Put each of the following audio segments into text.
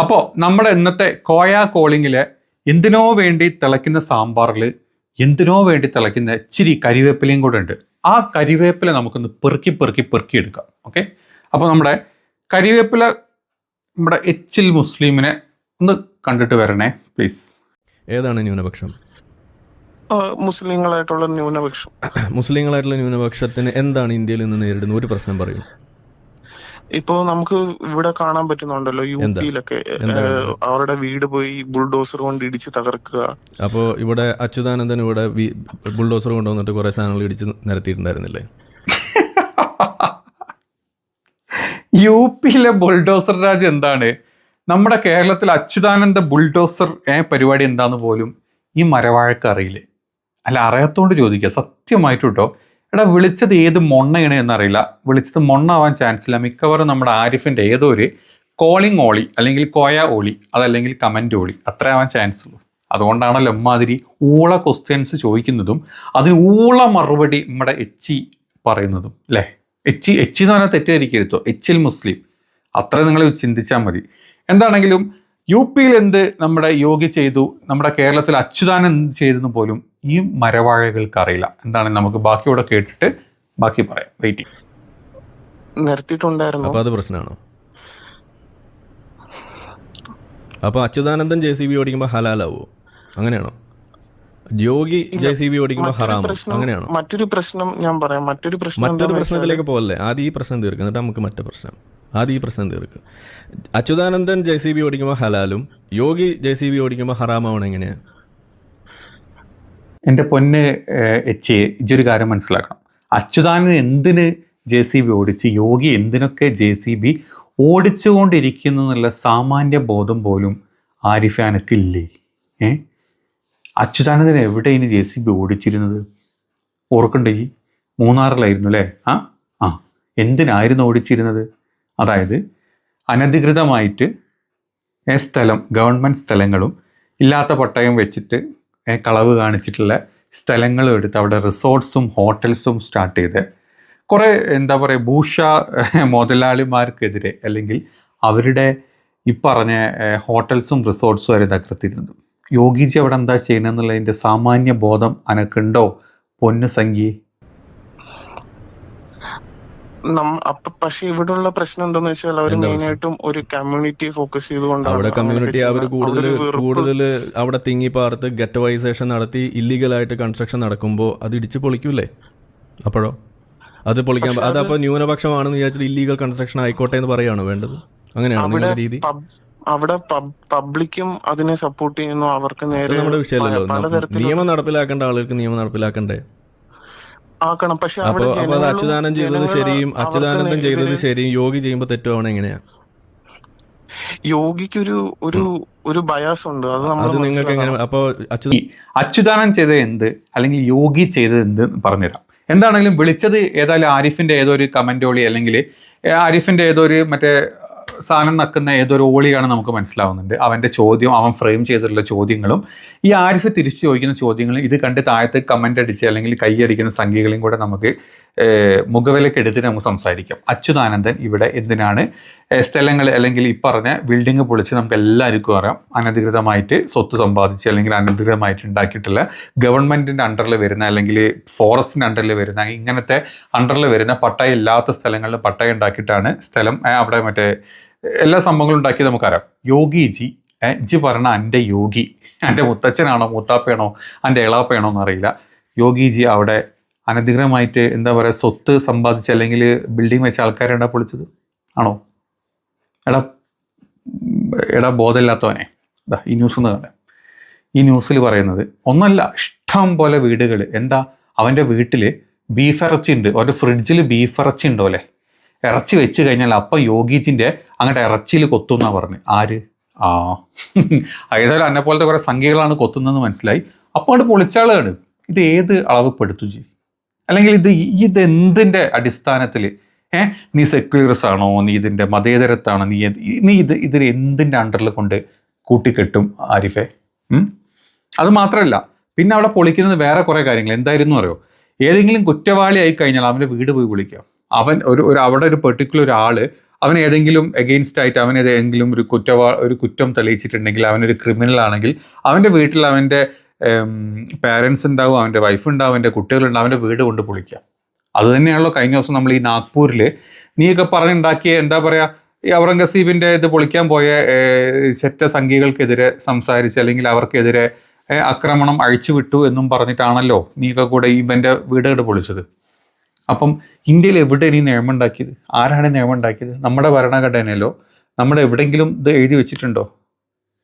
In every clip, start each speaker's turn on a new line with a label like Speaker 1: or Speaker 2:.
Speaker 1: അപ്പോൾ നമ്മുടെ ഇന്നത്തെ കോയ കോളിങ്ങിൽ എന്തിനോ വേണ്ടി തിളയ്ക്കുന്ന സാമ്പാറിൽ എന്തിനോ വേണ്ടി തിളയ്ക്കുന്ന ഇച്ചിരി കരിവേപ്പിലയും കൂടെ ഉണ്ട്. ആ കരിവേപ്പില നമുക്കൊന്ന് പെറുക്കി പെറുക്കി പെറുക്കി എടുക്കാം. ഓക്കെ? അപ്പോൾ നമ്മുടെ കരിവേപ്പില നമ്മുടെ എച്ചിൽ മുസ്ലിമിനെ ഒന്ന് കണ്ടിട്ട് വരണേ പ്ലീസ്.
Speaker 2: ഏതാണ് ന്യൂനപക്ഷം?
Speaker 3: ആ, മുസ്ലിങ്ങളായിട്ടുള്ള ന്യൂനപക്ഷം.
Speaker 2: മുസ്ലിങ്ങളായിട്ടുള്ള ന്യൂനപക്ഷത്തിന് എന്താണ് ഇന്ത്യയിൽ നിന്ന് നേരിടുന്ന ഒരു പ്രശ്നം പറയും.
Speaker 3: ഇപ്പോ നമുക്ക് ഇവിടെ കാണാൻ പറ്റുന്നുണ്ടല്ലോ യു? പിയിലൊക്കെ അവരുടെ വീട് പോയി ബുൾഡോസർ കൊണ്ട് ഇടിച്ച് തകർക്കുക.
Speaker 2: അപ്പോൾ ഇവിടെ അച്യുതാനന്ദൻ ഇവിടെ ബുൾഡോസർ കൊണ്ടുവന്നിട്ട് കുറെ സാധനങ്ങൾ ഇടിച്ച് നിരത്തിയിട്ടുണ്ടായിരുന്നില്ലേ?
Speaker 1: യു പിയിലെ ബുൾഡോസർ രാജ് എന്താണ്? നമ്മുടെ കേരളത്തിൽ അച്യുതാനന്ദ ബുൾഡോസർ ഏ പരിപാടി എന്താന്ന് പോലും ഈ മരവാഴക്ക് അറിയില്ലേ? അല്ല അറിയാത്തോണ്ട് ചോദിക്കുക സത്യമായിട്ട് കേട്ടോ എടാ വിളിച്ചത് ഏത് മൊണ്ണയാണ് എന്നറിയില്ല. വിളിച്ചത് മൊണ്ണാവാൻ ചാൻസ് ഇല്ല. മിക്കവാറും നമ്മുടെ ആരിഫിന്റെ ഏതോ ഒരു കോളിംഗ് ഓളി അല്ലെങ്കിൽ കോയ ഓളി അതല്ലെങ്കിൽ കമന്റ് ഓളി അത്ര ആവാൻ ചാൻസ് ഉള്ളൂ. അതുകൊണ്ടാണല്ലോ ഇമ്മാതിരി ഊള ക്വസ്റ്റ്യൻസ് ചോദിക്കുന്നതും അതിന് ഊള മറുപടി നമ്മുടെ എച്ചി പറയുന്നതും അല്ലേ? എച്ചി എച്ചി എന്ന് പറഞ്ഞാൽ തെറ്റിദ്ധരിക്കരുതോ? എച്ചിൽ മുസ്ലിം. അത്ര നിങ്ങൾ ചിന്തിച്ചാൽ മതി. എന്താണെങ്കിലും യു പിയിൽ എന്ത് നമ്മുടെ യോഗി ചെയ്തു നമ്മുടെ കേരളത്തിൽ അച്യുതാനം എന്ത് ചെയ്തെന്ന് പോലും ഈ മരവാഴകൾക്ക് അറിയില്ല എന്താണ് നമുക്ക് ബാക്കിയോടെ കേട്ടിട്ട് ബാക്കി പറയാം. വെയിറ്റ്
Speaker 3: നിർത്തിയിട്ടുണ്ടായിരുന്നു?
Speaker 2: അപ്പൊ അത് പ്രശ്നമാണോ അച്യുതാനന്ദൻ ജെ സി ബി ഓടിക്കുമ്പോ ഹലാലാവോ? അങ്ങനെയാണോ? യോഗി ജെ സി ബി ഓടിക്കുമ്പോ
Speaker 3: ഹറാം
Speaker 2: ഹറാമോ? അങ്ങനെയാണോ?
Speaker 3: മറ്റൊരു പ്രശ്നം ഞാൻ പറയാം. മറ്റൊരു പ്രശ്നം
Speaker 2: മറ്റൊരു പ്രശ്നത്തിലേക്ക് പോകല്ലേ ആദ്യം ഈ പ്രശ്നം തീർക്കുക എന്നിട്ട് നമുക്ക് മറ്റേ പ്രശ്നം. ആദ്യം ഈ പ്രശ്നം തീർക്കുക അച്യുതാനന്ദൻ ജെ സി ബി ഓടിക്കുമ്പോൾ ഹലാലും യോഗി ജെ സി ബി ഓടിക്കുമ്പോൾ ഹറാമാവണം എങ്ങനെയാണ്
Speaker 1: എന്റെ പൊന്ന് എച്ച് ഇതൊരു കാര്യം മനസ്സിലാക്കണം. അച്യുതാനന്ദൻ എന്തിന് ജെ സി ബി ഓടിച്ച് യോഗി എന്തിനൊക്കെ ജെ സി ബി ഓടിച്ചുകൊണ്ടിരിക്കുന്നു എന്നുള്ള സാമാന്യ ബോധം പോലും ആരിഫാനക്കില്ലേ ഏ? അച്യുതാനന്ദൻ എവിടെ ഇനി ജെ സി ബി ഓടിച്ചിരുന്നത്? ഓർക്കണ്ടേ മൂന്നാറിലായിരുന്നു അല്ലേ? ആ ആ. എന്തിനായിരുന്നു ഓടിച്ചിരുന്നത്? അതായത് അനധികൃതമായിട്ട് സ്ഥലം ഗവൺമെന്റ് സ്ഥലങ്ങളും ഇല്ലാത്ത പട്ടയം വെച്ചിട്ട് കളവ് കാണിച്ചിട്ടുള്ള സ്ഥലങ്ങളും എടുത്ത് അവിടെ റിസോർട്ട്സും ഹോട്ടൽസും സ്റ്റാർട്ട് ചെയ്ത് കുറേ എന്താ പറയുക ഭൂഷ മുതലാളിമാർക്കെതിരെ അല്ലെങ്കിൽ അവരുടെ ഈ പറഞ്ഞ ഹോട്ടൽസും റിസോർട്ട്സും വരെ തകർത്തിരുന്നു യോഗിജി അവിടെ എന്താ ചെയ്യണമെന്നുള്ളതിന്റെ സാമാന്യ ബോധം അനക്കുണ്ടോ പൊന്നു
Speaker 3: നമ്മ- അപ്പൊ പക്ഷെ ഇവിടെയുള്ള പ്രശ്നം എന്താന്ന് വെച്ചാൽ അവർ
Speaker 2: മെയിനായിട്ടും
Speaker 3: മെയിൻ ആയിട്ടും ഒരു കമ്മ്യൂണിറ്റി ഫോക്കസ് ചെയ്തുകൊണ്ടാണ്
Speaker 2: അവിടെ കമ്മ്യൂണിറ്റി അവർ കൂടുതൽ കൂടുതൽ അവിടെ തിങ്ങി പാർത്ത് ഗെറ്റവൈസേഷൻ നടത്തി ഇല്ലീഗൽ ആയിട്ട് കൺസ്ട്രക്ഷൻ നടക്കുമ്പോൾ അത് ഇടിച്ച് പൊളിക്കൂലേ അപ്പോഴോ? അത് പൊളിക്കാൻ അതപ്പോ ന്യൂനപക്ഷമാണെന്ന് വിചാരിച്ചിട്ട് ഇല്ലീഗൽ കൺസ്ട്രക്ഷൻ ആയിക്കോട്ടെ എന്ന് പറയാണ് വേണ്ടത്? അങ്ങനെയാണ് രീതി?
Speaker 3: അവിടെ പബ്ലിക്കും അതിനെ സപ്പോർട്ട് ചെയ്യുന്നു അവർക്ക് നേരെ
Speaker 2: നമ്മുടെ
Speaker 3: വിഷയമല്ലോ
Speaker 2: നിയമം നടപ്പിലാക്കേണ്ട ആളുകൾക്ക് നിയമം നടപ്പിലാക്കണ്ടേ?
Speaker 3: ആക്കണം. പക്ഷെ
Speaker 2: അപ്പോ അപ്പൊ അത് ചെയ്തത് ശരിയും
Speaker 3: അച്യുതാനന്ദം
Speaker 2: ചെയ്തത് ശരിയും യോഗി ചെയ്യുമ്പോൾ തെറ്റുവാണ് എങ്ങനെയാ?
Speaker 3: യോഗിക്കൊരു ഒരു ഒരു ബയാസ് ഉണ്ട് അത് നമ്മൾ
Speaker 2: അത് നിങ്ങൾക്ക് എങ്ങനെ അപ്പോ അച്യുത
Speaker 1: ഈ ചെയ്തത് എന്ത്? അല്ലെങ്കിൽ യോഗി ചെയ്തത് എന്ത് എന്ന് പറഞ്ഞുതരാം. എന്താണെങ്കിലും വിളിച്ചത് ഏതായാലും ആരിഫിന്റെ ഏതോ ഒരു കമന്റ് ഓളി അല്ലെങ്കിൽ ആരിഫിന്റെ ഏതോ ഒരു മറ്റേ സാധനം നക്കുന്ന ഏതൊരു ഓളിയാണ് നമുക്ക് മനസ്സിലാവുന്നുണ്ട്. അവന്റെ ചോദ്യം അവൻ ഫ്രെയിം ചെയ്തിട്ടുള്ള ചോദ്യങ്ങളും ഈ ആരിഫ് തിരിച്ചു ചോദിക്കുന്ന ചോദ്യങ്ങളും ഇത് കണ്ട് താഴത്ത് കമന്റ് അടിച്ച് അല്ലെങ്കിൽ കൈയടിക്കുന്ന സംഖ്യകളെയും കൂടെ നമുക്ക് മുഖവിലക്ക് എടുത്തിട്ട് നമുക്ക് സംസാരിക്കാം. അച്യുതാനന്ദൻ ഇവിടെ എന്തിനാണ് സ്ഥലങ്ങൾ അല്ലെങ്കിൽ ഈ പറഞ്ഞ ബിൽഡിംഗ് പൊളിച്ച് നമുക്ക് എല്ലാവർക്കും അറിയാം. അനധികൃതമായിട്ട് സ്വത്ത് സമ്പാദിച്ച് അല്ലെങ്കിൽ അനധികൃതമായിട്ട് ഉണ്ടാക്കിയിട്ടുള്ള ഗവൺമെന്റിന്റെ അണ്ടറിൽ വരുന്ന അല്ലെങ്കിൽ ഫോറസ്റ്റിന്റെ അണ്ടറിൽ വരുന്ന ഇങ്ങനത്തെ അണ്ടറിൽ വരുന്ന പട്ടയ ഇല്ലാത്ത സ്ഥലങ്ങളിൽ പട്ടയ ഉണ്ടാക്കിയിട്ടാണ് സ്ഥലം അവിടെ മറ്റേ എല്ലാ സംഭവങ്ങളും ഉണ്ടാക്കി നമുക്കറിയാം. യോഗിജി ഏ, ഇജ്ജ് പറഞ്ഞ എന്റെ യോഗി. എന്റെ മുത്തച്ഛനാണോ മുത്താപ്പയാണോ എന്റെ ഇളാപ്പയാണോ എന്നറിയില്ല. യോഗിജി അവിടെ അനധികൃതമായിട്ട് എന്താ പറയുക സ്വത്ത് സമ്പാദിച്ച് അല്ലെങ്കിൽ ബിൽഡിംഗ് വെച്ച ആൾക്കാരാണ് പൊളിച്ചത്? ആണോ? എടാ എടാ ബോധമില്ലാത്തവനെ. ഇതാ ഈ ന്യൂസ് ഒന്ന് കാണാം ഈ ന്യൂസിൽ പറയുന്നത് ഒന്നല്ല ഇഷ്ടം പോലെ വീടുകൾ. എന്താ? അവന്റെ വീട്ടിൽ ബീഫ് ഇറച്ചി ഉണ്ട് അവന്റെ ഫ്രിഡ്ജിൽ ബീഫ് ഇറച്ചി ഉണ്ടോ അല്ലേ ഇറച്ചി വെച്ച് കഴിഞ്ഞാൽ അപ്പം യോഗീജിന്റെ അങ്ങോട്ട് ഇറച്ചിയിൽ കൊത്തുന്നാ പറഞ്ഞു. ആര്? ആ. ഏതായാലും എന്നെ പോലത്തെ കുറേ സംഖ്യകളാണ് കൊത്തുന്നതെന്ന് മനസ്സിലായി. അപ്പോൾ അങ്ങോട്ട് പൊളിച്ചാളാണ്. ഇത് ഏത് അളവ് പെടുത്തു ജി അല്ലെങ്കിൽ ഇത് ഇത് അടിസ്ഥാനത്തിൽ? ഏ? നീ സെക്യുലറിസ് ആണോ? നീ ഇതിന്റെ മതേതരത്താണോ? നീ നീ ഇത് ഇതിൽ എന്തിന്റെ അണ്ടറിൽ കൊണ്ട് കൂട്ടിക്കെട്ടും ആരിഫെ? അത് മാത്രമല്ല പിന്നെ അവിടെ പൊളിക്കുന്നത് വേറെ കുറേ കാര്യങ്ങൾ. എന്തായിരുന്നു അറിയോ? ഏതെങ്കിലും കുറ്റവാളി ആയി കഴിഞ്ഞാൽ അവന്റെ വീട് പോയി വിളിക്കാം അവൻ ഒരു ഒരു അവിടെ ഒരു പെർട്ടിക്കുലർ ഒരാൾ അവൻ ഏതെങ്കിലും എഗെയിൻസ്റ്റ് ആയിട്ട് അവൻ ഏതെങ്കിലും ഒരു കുറ്റവാ ഒരു കുറ്റം തെളിയിച്ചിട്ടുണ്ടെങ്കിൽ അവനൊരു ക്രിമിനൽ ആണെങ്കിൽ അവന്റെ വീട്ടിൽ അവന്റെ പാരൻസ് ഉണ്ടാവും അവന്റെ വൈഫ് ഉണ്ടാവും അവന്റെ കുട്ടികളുണ്ടാവും അവന്റെ വീട് കൊണ്ട് പൊളിക്കാം അത് തന്നെയാണല്ലോ കഴിഞ്ഞ ദിവസം നമ്മൾ ഈ നാഗ്പൂരിൽ നീയൊക്കെ പറഞ്ഞുണ്ടാക്കിയ എന്താ പറയുക ഈ ഔറംഗസീബിന്റെ ഇത് പൊളിക്കാൻ പോയ ചെറ്റ സംഖ്യകൾക്കെതിരെ സംസാരിച്ച് അല്ലെങ്കിൽ അവർക്കെതിരെ ആക്രമണം ആക്രമണം അഴിച്ചുവിട്ടു എന്നും പറഞ്ഞിട്ടാണല്ലോ നീയൊക്കെ കൂടെ ഇവന്റെ വീടുകൾ പൊളിച്ചത്. അപ്പം ഇന്ത്യയിൽ എവിടെ ഈ നിയമം ഉണ്ടാക്കിയത് ആരാണ് നിയമം ഉണ്ടാക്കിയത് നമ്മുടെ ഭരണഘടനയിലോ നമ്മുടെ എവിടെയെങ്കിലും ഇത് എഴുതി വെച്ചിട്ടുണ്ടോ?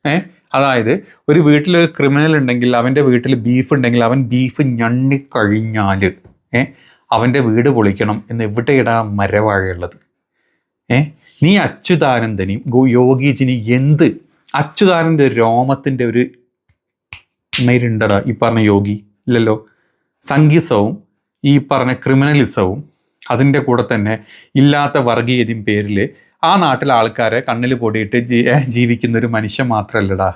Speaker 1: ഏ? അതായത് ഒരു വീട്ടിലൊരു ക്രിമിനൽ ഉണ്ടെങ്കിൽ അവന്റെ വീട്ടിൽ ബീഫ് ഉണ്ടെങ്കിൽ അവൻ ബീഫ് ഞണ്ണിക്കഴിഞ്ഞാൽ ഏ? അവന്റെ വീട് പൊളിക്കണം എന്ന് എവിടെയിടാ മരവാഴയുള്ളത്? ഏ? നീ അച്യുതാനന്ദനെയും ഗോ- യോഗീജിനി എന്ത് അച്യുതാനന്ദ രോമത്തിന്റെ ഒരു മരുണ്ടടാ ഈ പറഞ്ഞ യോഗി ഇല്ലല്ലോ? സംഗീസവും ഈ പറഞ്ഞ ക്രിമിനലിസവും അതിന്റെ കൂടെ തന്നെ ഇല്ലാത്ത വർഗീയതയും പേരിൽ ആ നാട്ടിലെ ആൾക്കാരെ കണ്ണിൽ പൊടിയിട്ട് ജീവിക്കുന്ന ഒരു മനുഷ്യൻ മാത്രമല്ലടാ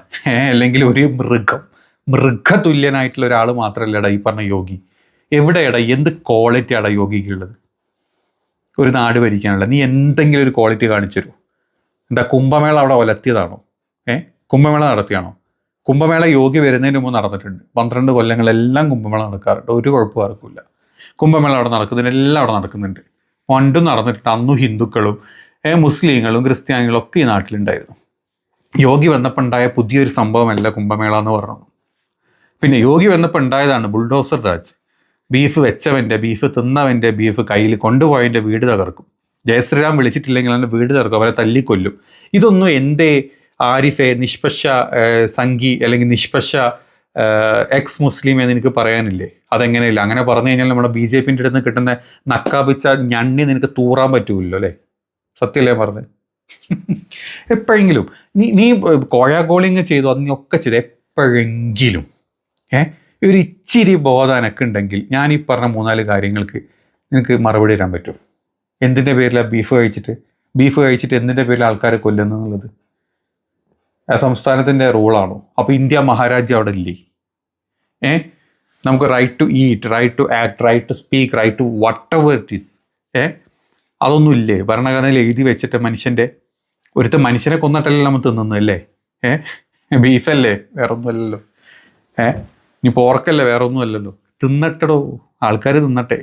Speaker 1: അല്ലെങ്കിൽ ഒരു മൃഗം. മൃഗതുല്യനായിട്ടുള്ള ഒരാൾ മാത്രമല്ലടാ ഈ പറഞ്ഞ യോഗി. എവിടെയടാ? എന്ത് ക്വാളിറ്റിയാടാ യോഗിക്കുള്ളത്? ഒരു നാട് ഭരിക്കാനുള്ള. നീ എന്തെങ്കിലും ഒരു ക്വാളിറ്റി കാണിച്ചു തരുമോ എന്താ കുംഭമേള അവിടെ ഒലത്തിയതാണോ ഏ കുംഭമേള നടത്തിയാണോ? കുംഭമേള യോഗി വരുന്നതിന് മുമ്പ് നടന്നിട്ടുണ്ട്. പന്ത്രണ്ട് കൊല്ലങ്ങളെല്ലാം കുംഭമേള നടക്കാറുണ്ട്. ഒരു കുഴപ്പമാർക്കില്ല കുംഭമേള അവിടെ നടക്കുന്നുണ്ട് എല്ലാം അവിടെ നടക്കുന്നുണ്ട്. പണ്ടും നടന്നിട്ടുണ്ട്. അന്നും ഹിന്ദുക്കളും മുസ്ലിങ്ങളും ക്രിസ്ത്യാനികളും ഒക്കെ ഈ നാട്ടിലുണ്ടായിരുന്നു. യോഗി വന്നപ്പോൾ ഉണ്ടായ പുതിയൊരു സംഭവമല്ല കുംഭമേള എന്ന് പറഞ്ഞു പിന്നെ യോഗി വന്നപ്പോൾ ഉണ്ടായതാണ് ബുൾഡോസർ രാജ് ബീഫ് വെച്ചവന്റെ ബീഫ് തിന്നവന്റെ ബീഫ് കയ്യിൽ കൊണ്ടുപോയതിന്റെ വീട് തകർക്കും. ജയശ്രീരാം വിളിച്ചിട്ടില്ലെങ്കിൽ അവന്റെ വീട് തകർക്കും അവരെ തല്ലിക്കൊല്ലും. ഇതൊന്നും എന്റെ ആരിഫെ നിഷ്പക്ഷ സംഘി അല്ലെങ്കിൽ നിഷ്പക്ഷ എക്സ് മുസ്ലിം എന്ന് എനിക്ക് പറയാനില്ലേ? അതെങ്ങനെയില്ല? അങ്ങനെ പറഞ്ഞു കഴിഞ്ഞാൽ നമ്മുടെ ബി ജെ പിന്റെ അടുത്ത് കിട്ടുന്ന നക്കാപിച്ച ഞണ്ണി നിനക്ക് തൂറാൻ പറ്റൂല്ലോ അല്ലേ? സത്യമല്ലേ പറഞ്ഞത്? എപ്പോഴെങ്കിലും. നീ നീ കോഴാഗോളിങ് ചെയ്തു അത് നീ ഒക്കെ ചെയ്തു. എപ്പോഴെങ്കിലും. ഏ? ഒരു ഇച്ചിരി ബോധം എനക്ക് ഉണ്ടെങ്കിൽ ഞാൻ ഈ പറഞ്ഞ മൂന്നാൽ കാര്യങ്ങൾക്ക് നിനക്ക് മറുപടി തരാൻ പറ്റും. എന്തിന്റെ പേരിലാണ് ബീഫ് കഴിച്ചിട്ട്? ബീഫ് കഴിച്ചിട്ട് എന്തിന്റെ പേരിൽ ആൾക്കാരെ കൊല്ലുന്നു എന്നുള്ളത്? ആ സംസ്ഥാനത്തിന്റെ റൂളാണോ അപ്പോൾ ഇന്ത്യ മഹാരാജ്യം അവിടെ ഇല്ലേ? ഏ? നമുക്ക് right to eat right to act right to speak right to whatever it is ഏ? അതൊന്നും ഇല്ലേ? ഭരണഘടനയിൽ എഴുതി വെച്ചിട്ട് മനുഷ്യന്റെ ഒരുത്ത മനുഷ്യനെ കൊന്നിട്ടല്ലേ നമ്മൾ തിന്നുന്നല്ലേ ഏ? ബീഫല്ലേ? വേറെ ഒന്നുമല്ലല്ലോ ഏ? ഇനി പോർക്കല്ലേ വേറെ ഒന്നും അല്ലല്ലോ തിന്നട്ടടോ. ആൾക്കാർ തിന്നട്ടെ.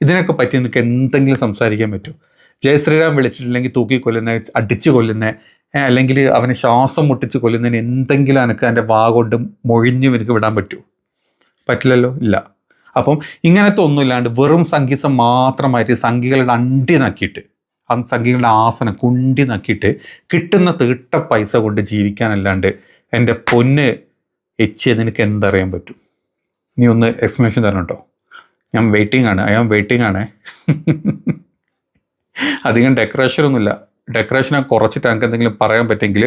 Speaker 1: ഇതിനൊക്കെ പറ്റി നിങ്ങൾക്ക് എന്തെങ്കിലും സംസാരിക്കാൻ പറ്റുമോ? ജയശ്രീറാം വിളിച്ചിട്ടില്ലെങ്കിൽ തൂക്കി കൊല്ലുന്ന അടിച്ചു കൊല്ലുന്ന അല്ലെങ്കിൽ അവനെ ശ്വാസം മുട്ടിച്ച് കൊല്ലുന്നതിന് എന്തെങ്കിലും എനിക്ക് എന്റെ വാ കൊണ്ട് മൊഴിഞ്ഞും എനിക്ക് വിടാൻ പറ്റുമോ പറ്റില്ലല്ലോ? ഇല്ല. അപ്പം ഇങ്ങനത്തെ ഒന്നുമില്ലാണ്ട് വെറും സംഗീതം മാത്രമായിട്ട് സംഖ്യകളുടെ അണ്ടി നക്കിയിട്ട് ആ സംഖ്യകളുടെ ആസനം കുണ്ടി നക്കിയിട്ട് കിട്ടുന്ന തീട്ട പൈസ കൊണ്ട് ജീവിക്കാനല്ലാണ്ട് എന്റെ പൊന്ന് എച്ച് നിനക്ക് എന്തറിയാൻ പറ്റും? നീ ഒന്ന് എക്സ്പ്ലനേഷൻ തരണം കേട്ടോ. ഞാൻ വെയിറ്റിംഗ് ആണ് ഐ ആം വെയിറ്റിംഗ് ആണേ അധികം ഡെക്കറേഷൻ ഒന്നുമില്ല ഡെക്കറേഷനെ കുറച്ചിട്ട് എനിക്ക് എന്തെങ്കിലും പറയാൻ പറ്റുമെങ്കിൽ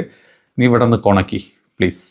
Speaker 1: നീ ഇവിടെ നിന്ന് കൊണക്കി പ്ലീസ്.